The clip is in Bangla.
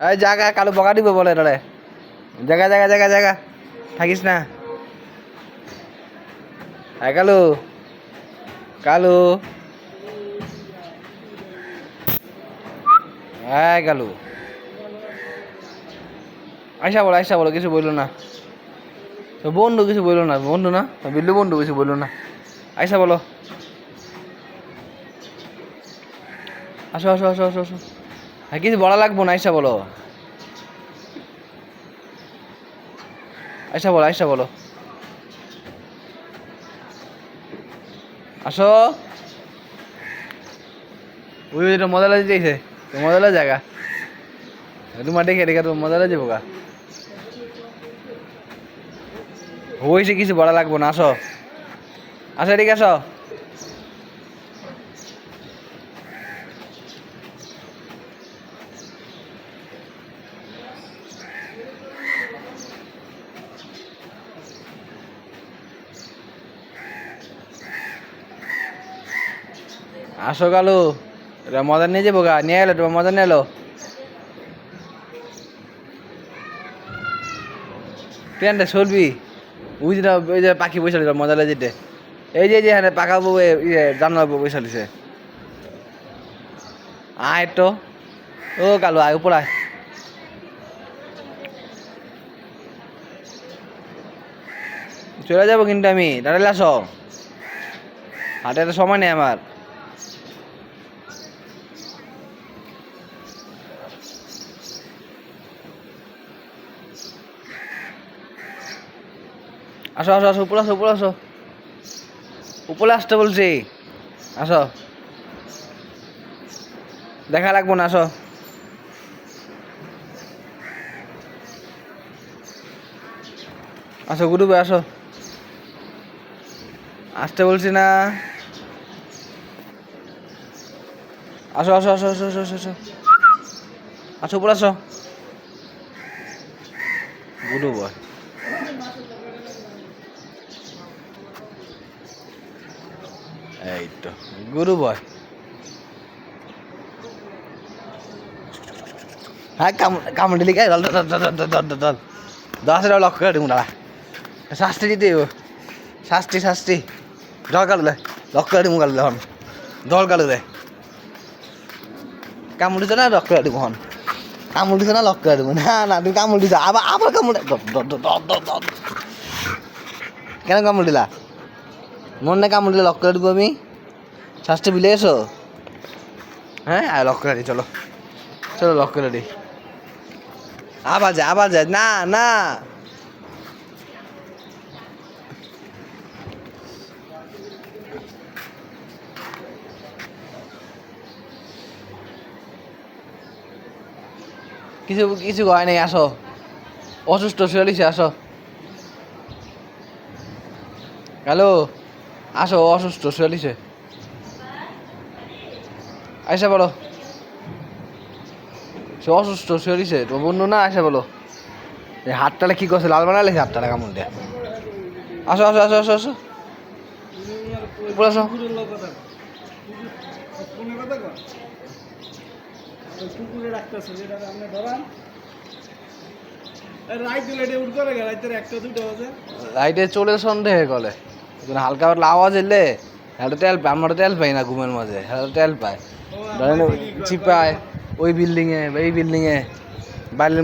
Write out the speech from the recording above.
এই জায়গা কালো বকা দিব বলে রে জায়গা জায়গা জায়গা জায়গা থাকিস না। এই কালু। কালু। এই কালু। আইসা বলো আইসা বলো, কিছু বলল না। বন্ধু কিছু বলল না, বন্ধু না? বিল্লু বন্ধু কিছু বলল না। আইসা বলো। আসো আসো আসো আসো আসো। হ্যাঁ কিছু বলা লাগবো না আইসা বলো। আইসা বলো আইসা বলো। আসো। ওই ওইটা মজা লাগে যাইছে মজা লাগে জায়গা। তোমার দেখে দেখে তো মজা লাগে গা হয়েছে কিছু বলা লাগবো না, আসো। আসো, এদিকে আসো। আসো কালু এটা মজা নিয়ে যাব গা, নিয়ে এলো তোমার মজা নিয়ে এলো। ট্রেনটা চলবি ওই যে ওই যে পাখি বসে মজা লাগে যেতে এই যে যে হ্যাঁ পাকা বউ ইয়ে জানার বউ বসে রয়েছে। আয় তো। ও কালু আয়, উপর আয়। চলে যাব কিন্তু আমি, দাঁড়ালে আসো। হাটে তো সময় নেই আমার। আসো আসো আসো উপলে আসো উপলে আসো। উপরে আসতে বলছি। আসো। দেখা লাগবো না, আসো। আসো, গুরুবে, আসো। আসতে বলছি না। আসো আসো আসো আসো আসো আসো। আসো, উপরে আসো। গুরু বয় এই তো গুরু বয়। হ্যাঁ কামড়ে গাই দল দল দল দল দল দশ টাকা লক্ষ করে দাঁড়া। শাস্তি দিতে শাস্তি শাস্তি। জল কালো দেয় লক্ষ করে দিব কালো দেয় জল কালো দেয় কামড়িছ না, লক্ষ করে দিব হন কামড়িছ না, লক্ষ করে দিব। না না, তুমি কামড়িছ আবার আবার কামড়ে কেন কামড়িলা মন না কামড় দিলে লক্ষ্য করে দেবো আমি? শাস্তি বিলে এসো। হ্যাঁ আর লক্ষ্য করে দিই চলো। চলো লক্ষ্য করে দিই আবার যায় আবার যায় না না। কিছু কিছু হয় নাই আসো। অসুস্থ চলিছে আসো। হ্যালো? আসো অসুস্থ চলিছে আইসা বলো। সে অসুস্থ চলিছে তো বন্ধু না? আইসা বলো। এই হাতটালে কি করছে? লাল বানালে হাতটালে কামড় দেয়। আসো আসো আসো আসো আসো। উপরে আসো। রাইট চলে সন্দেহে গলে। কিন্তু হালকা পাতলা আওয়াজ এলে হ্যাঁ তেল পায় আমরা তেল পাই না ঘুমের মাঝে হ্যাঁ তেল পায় ধরেন চিপায়, ওই বিল্ডিংয়ে এই বিল্ডিংয়ে বাইরে